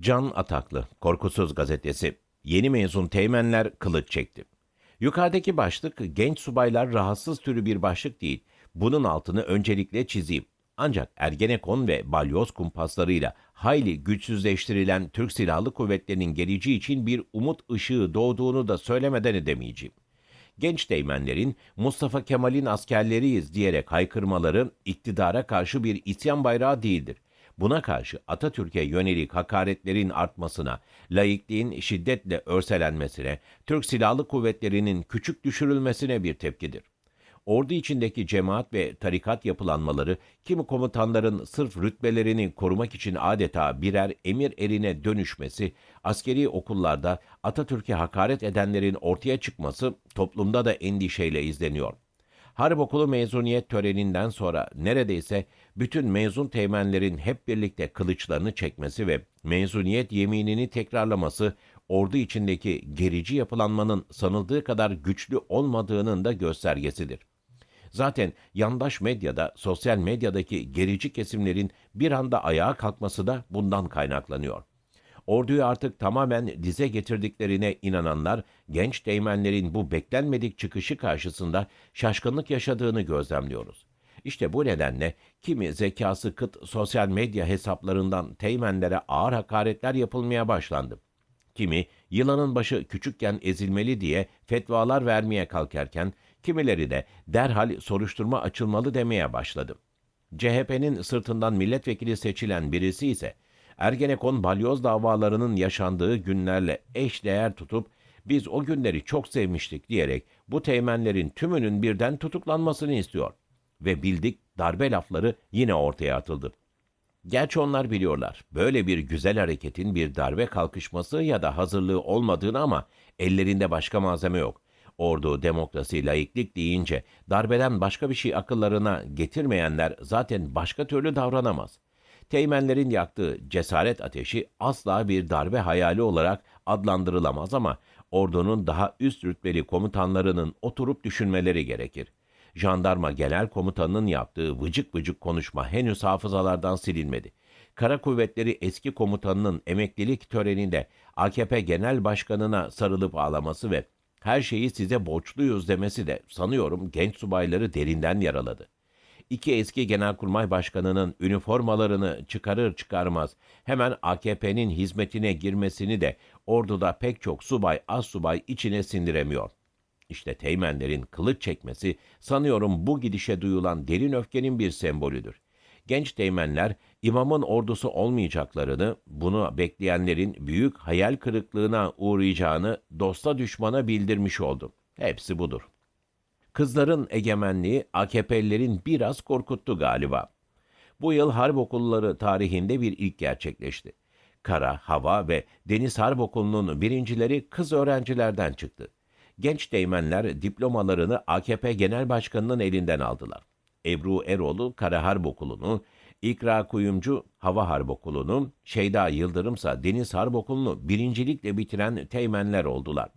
Can Ataklı, Korkusuz Gazetesi. Yeni mezun teğmenler kılıç çekti. Yukarıdaki başlık genç subaylar rahatsız türü bir başlık değil. Bunun altını öncelikle çizeyim. Ancak Ergenekon ve balyoz kumpaslarıyla hayli güçsüzleştirilen Türk Silahlı Kuvvetleri'nin geleceği için bir umut ışığı doğduğunu da söylemeden edemeyeceğim. Genç teğmenlerin Mustafa Kemal'in askerleriyiz diyerek haykırmaları iktidara karşı bir isyan bayrağı değildir. Buna karşı Atatürk'e yönelik hakaretlerin artmasına, laikliğin şiddetle örselenmesine, Türk Silahlı Kuvvetleri'nin küçük düşürülmesine bir tepkidir. Ordu içindeki cemaat ve tarikat yapılanmaları kimi komutanların sırf rütbelerini korumak için adeta birer emir erine dönüşmesi, askeri okullarda Atatürk'e hakaret edenlerin ortaya çıkması toplumda da endişeyle izleniyor. Harp okulu mezuniyet töreninden sonra neredeyse bütün mezun teğmenlerin hep birlikte kılıçlarını çekmesi ve mezuniyet yeminini tekrarlaması ordu içindeki gerici yapılanmanın sanıldığı kadar güçlü olmadığının da göstergesidir. Zaten yandaş medyada, sosyal medyadaki gerici kesimlerin bir anda ayağa kalkması da bundan kaynaklanıyor. Orduyu artık tamamen dize getirdiklerine inananlar, genç teğmenlerin bu beklenmedik çıkışı karşısında şaşkınlık yaşadığını gözlemliyoruz. İşte bu nedenle kimi zekası kıt sosyal medya hesaplarından teğmenlere ağır hakaretler yapılmaya başlandı. Kimi yılanın başı küçükken ezilmeli diye fetvalar vermeye kalkarken kimileri de derhal soruşturma açılmalı demeye başladı. CHP'nin sırtından milletvekili seçilen birisi ise Ergenekon balyoz davalarının yaşandığı günlerle eş değer tutup biz o günleri çok sevmiştik diyerek bu teğmenlerin tümünün birden tutuklanmasını istiyor. Ve bildik darbe lafları yine ortaya atıldı. Gerçi onlar biliyorlar. Böyle bir güzel hareketin bir darbe kalkışması ya da hazırlığı olmadığını ama ellerinde başka malzeme yok. Ordu, demokrasi, laiklik deyince darbeden başka bir şey akıllarına getirmeyenler zaten başka türlü davranamaz. Teğmenlerin yaktığı cesaret ateşi asla bir darbe hayali olarak adlandırılamaz ama ordunun daha üst rütbeli komutanlarının oturup düşünmeleri gerekir. Jandarma Genel Komutanı'nın yaptığı vıcık vıcık konuşma henüz hafızalardan silinmedi. Kara Kuvvetleri eski komutanının emeklilik töreninde AKP Genel Başkanı'na sarılıp ağlaması ve her şeyi size borçluyuz demesi de sanıyorum genç subayları derinden yaraladı. İki eski genelkurmay başkanının üniformalarını çıkarır çıkarmaz hemen AKP'nin hizmetine girmesini de orduda pek çok subay az subay içine sindiremiyor. İşte teğmenlerin kılıç çekmesi sanıyorum bu gidişe duyulan derin öfkenin bir sembolüdür. Genç teğmenler imamın ordusu olmayacaklarını, bunu bekleyenlerin büyük hayal kırıklığına uğrayacağını dosta düşmana bildirmiş oldu. Hepsi budur. Kızların egemenliği AKP'lilerin biraz korkuttu galiba. Bu yıl harp okulları tarihinde bir ilk gerçekleşti. Kara, hava ve deniz harp okulunun birincileri kız öğrencilerden çıktı. Genç teğmenler diplomalarını AKP Genel Başkanı'nın elinden aldılar. Ebru Eroğlu Kara Harp Okulu'nu, İkra Kuyumcu Hava Harp Okulu'nu, Şeyda Yıldırımsa Deniz Harp Okulu'nu birincilikle bitiren teğmenler oldular.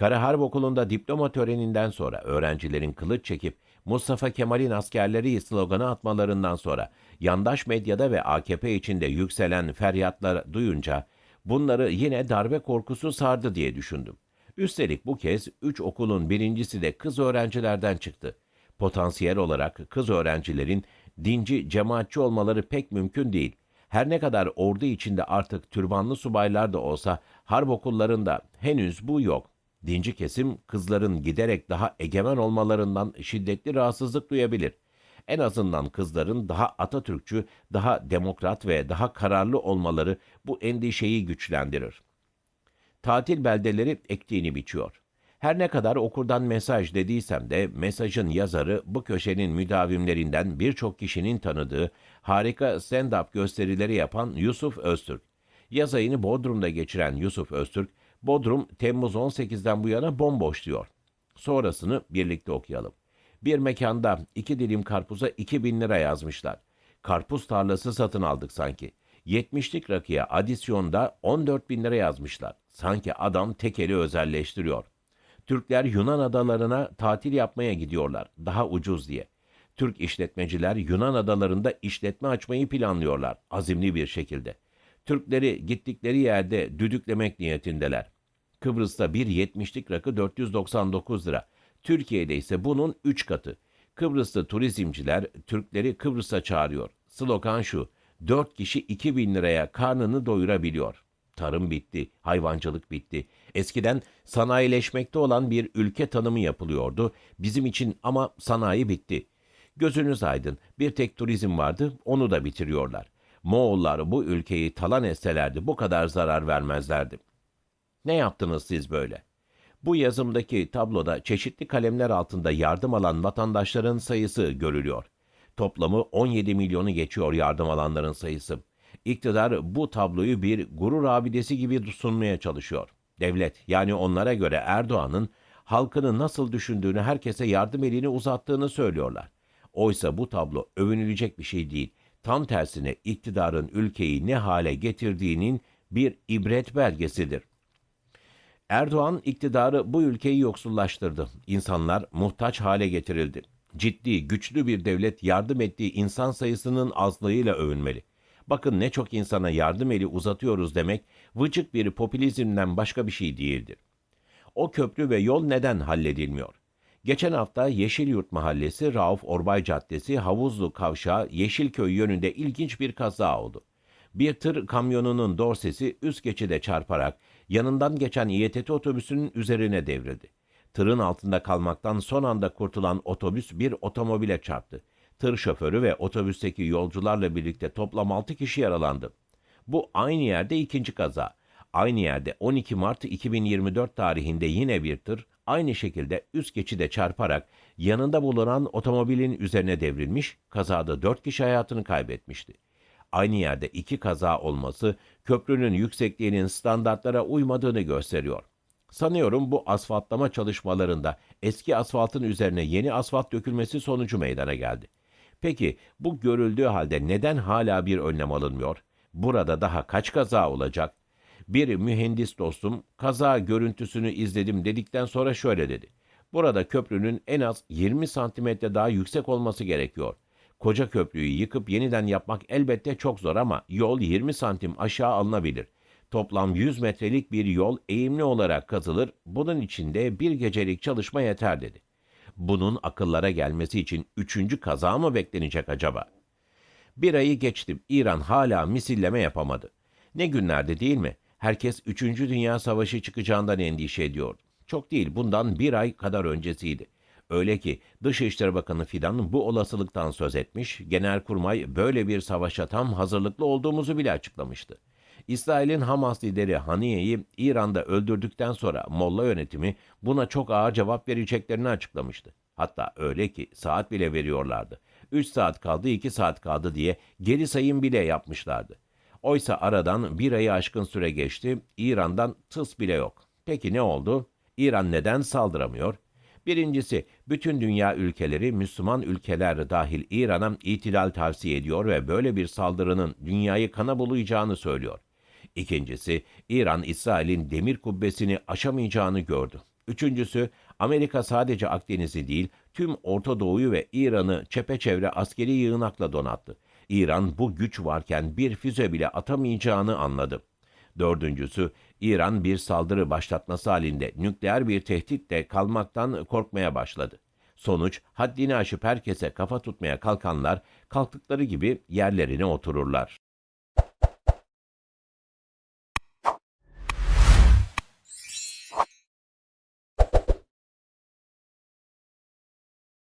Kara Harp Okulu'nda diploma töreninden sonra öğrencilerin kılıç çekip Mustafa Kemal'in askerleri sloganı atmalarından sonra yandaş medyada ve AKP içinde yükselen feryatlar duyunca bunları yine darbe korkusu sardı diye düşündüm. Üstelik bu kez üç okulun birincisi de kız öğrencilerden çıktı. Potansiyel olarak kız öğrencilerin dinci, cemaatçi olmaları pek mümkün değil. Her ne kadar ordu içinde artık türbanlı subaylar da olsa harp okullarında henüz bu yok. Dinci kesim kızların giderek daha egemen olmalarından şiddetli rahatsızlık duyabilir. En azından kızların daha Atatürkçü, daha demokrat ve daha kararlı olmaları bu endişeyi güçlendirir. Tatil beldeleri ektiğini biçiyor. Her ne kadar okurdan mesaj dediysem de mesajın yazarı bu köşenin müdavimlerinden birçok kişinin tanıdığı harika stand-up gösterileri yapan Yusuf Öztürk. Yaz ayını Bodrum'da geçiren Yusuf Öztürk, Bodrum Temmuz 18'den bu yana bomboş diyor. Sonrasını birlikte okuyalım. Bir mekanda iki dilim karpuza 2000 lira yazmışlar. Karpuz tarlası satın aldık sanki. 70'lik rakıya adisyonda 14 bin lira yazmışlar. Sanki adam tekeli özelleştiriyor. Türkler Yunan adalarına tatil yapmaya gidiyorlar. Daha ucuz diye. Türk işletmeciler Yunan adalarında işletme açmayı planlıyorlar. Azimli bir şekilde. Türkleri gittikleri yerde düdüklemek niyetindeler. Kıbrıs'ta bir 70'lik rakı 499 lira. Türkiye'de ise bunun 3 katı. Kıbrıslı turizmciler Türkleri Kıbrıs'a çağırıyor. Slogan şu, 4 kişi 2000 liraya karnını doyurabiliyor. Tarım bitti, hayvancılık bitti. Eskiden sanayileşmekte olan bir ülke tanımı yapılıyordu. Bizim için ama sanayi bitti. Gözünüz aydın, bir tek turizm vardı, onu da bitiriyorlar. Moğollar bu ülkeyi talan etselerdi bu kadar zarar vermezlerdi. Ne yaptınız siz böyle? Bu yazımdaki tabloda çeşitli kalemler altında yardım alan vatandaşların sayısı görülüyor. Toplamı 17 milyonu geçiyor yardım alanların sayısı. İktidar bu tabloyu bir gurur abidesi gibi sunmaya çalışıyor. Devlet yani onlara göre Erdoğan'ın halkını nasıl düşündüğünü herkese yardım elini uzattığını söylüyorlar. Oysa bu tablo övünülecek bir şey değil. Tam tersine iktidarın ülkeyi ne hale getirdiğinin bir ibret belgesidir. Erdoğan iktidarı bu ülkeyi yoksullaştırdı. İnsanlar muhtaç hale getirildi. Ciddi, güçlü bir devlet yardım ettiği insan sayısının azlığıyla övünmeli. Bakın ne çok insana yardım eli uzatıyoruz demek vıcık bir popülizmden başka bir şey değildir. O köprü ve yol neden halledilmiyor? Geçen hafta Yeşilyurt Mahallesi, Rauf Orbay Caddesi, Havuzlu Kavşağı, Yeşilköy yönünde ilginç bir kaza oldu. Bir tır kamyonunun dorsesi üst geçide çarparak yanından geçen İETT otobüsünün üzerine devrildi. Tırın altında kalmaktan son anda kurtulan otobüs bir otomobile çarptı. Tır şoförü ve otobüsteki yolcularla birlikte toplam 6 kişi yaralandı. Bu aynı yerde ikinci kaza. Aynı yerde 12 Mart 2024 tarihinde yine bir tır aynı şekilde üst geçide çarparak yanında bulunan otomobilin üzerine devrilmiş, kazada 4 kişi hayatını kaybetmişti. Aynı yerde iki kaza olması köprünün yüksekliğinin standartlara uymadığını gösteriyor. Sanıyorum bu asfaltlama çalışmalarında eski asfaltın üzerine yeni asfalt dökülmesi sonucu meydana geldi. Peki bu görüldüğü halde neden hala bir önlem alınmıyor? Burada daha kaç kaza olacak? Bir mühendis dostum kaza görüntüsünü izledim dedikten sonra şöyle dedi. Burada köprünün en az 20 santimetre daha yüksek olması gerekiyor. Koca köprüyü yıkıp yeniden yapmak elbette çok zor ama yol 20 santim aşağı alınabilir. Toplam 100 metrelik bir yol eğimli olarak kazılır, bunun için de bir gecelik çalışma yeter dedi. Bunun akıllara gelmesi için üçüncü kaza mı beklenecek acaba? Bir ayı geçtim, İran hala misilleme yapamadı. Ne günlerde değil mi? Herkes 3. Dünya Savaşı çıkacağından endişe ediyordu. Çok değil, bundan bir ay kadar öncesiydi. Öyle ki Dışişleri Bakanı Fidan bu olasılıktan söz etmiş, Genelkurmay böyle bir savaşa tam hazırlıklı olduğumuzu bile açıklamıştı. İsrail'in Hamas lideri Haniye'yi İran'da öldürdükten sonra Molla yönetimi buna çok ağır cevap vereceklerini açıklamıştı. Hatta öyle ki saat bile veriyorlardı. 3 saat kaldı 2 saat kaldı diye geri sayım bile yapmışlardı. Oysa aradan bir ayı aşkın süre geçti, İran'dan tıs bile yok. Peki ne oldu? İran neden saldıramıyor? Birincisi, bütün dünya ülkeleri, Müslüman ülkeler dahil İran'a itilal tavsiye ediyor ve böyle bir saldırının dünyayı kana bulayacağını söylüyor. İkincisi, İran, İsrail'in demir kubbesini aşamayacağını gördü. Üçüncüsü, Amerika sadece Akdeniz'i değil, tüm Orta Doğu'yu ve İran'ı çepeçevre askeri yığınakla donattı. İran bu güç varken bir füze bile atamayacağını anladı. Dördüncüsü, İran bir saldırı başlatması halinde nükleer bir tehditle kalmaktan korkmaya başladı. Sonuç, haddini aşıp herkese kafa tutmaya kalkanlar kalktıkları gibi yerlerine otururlar.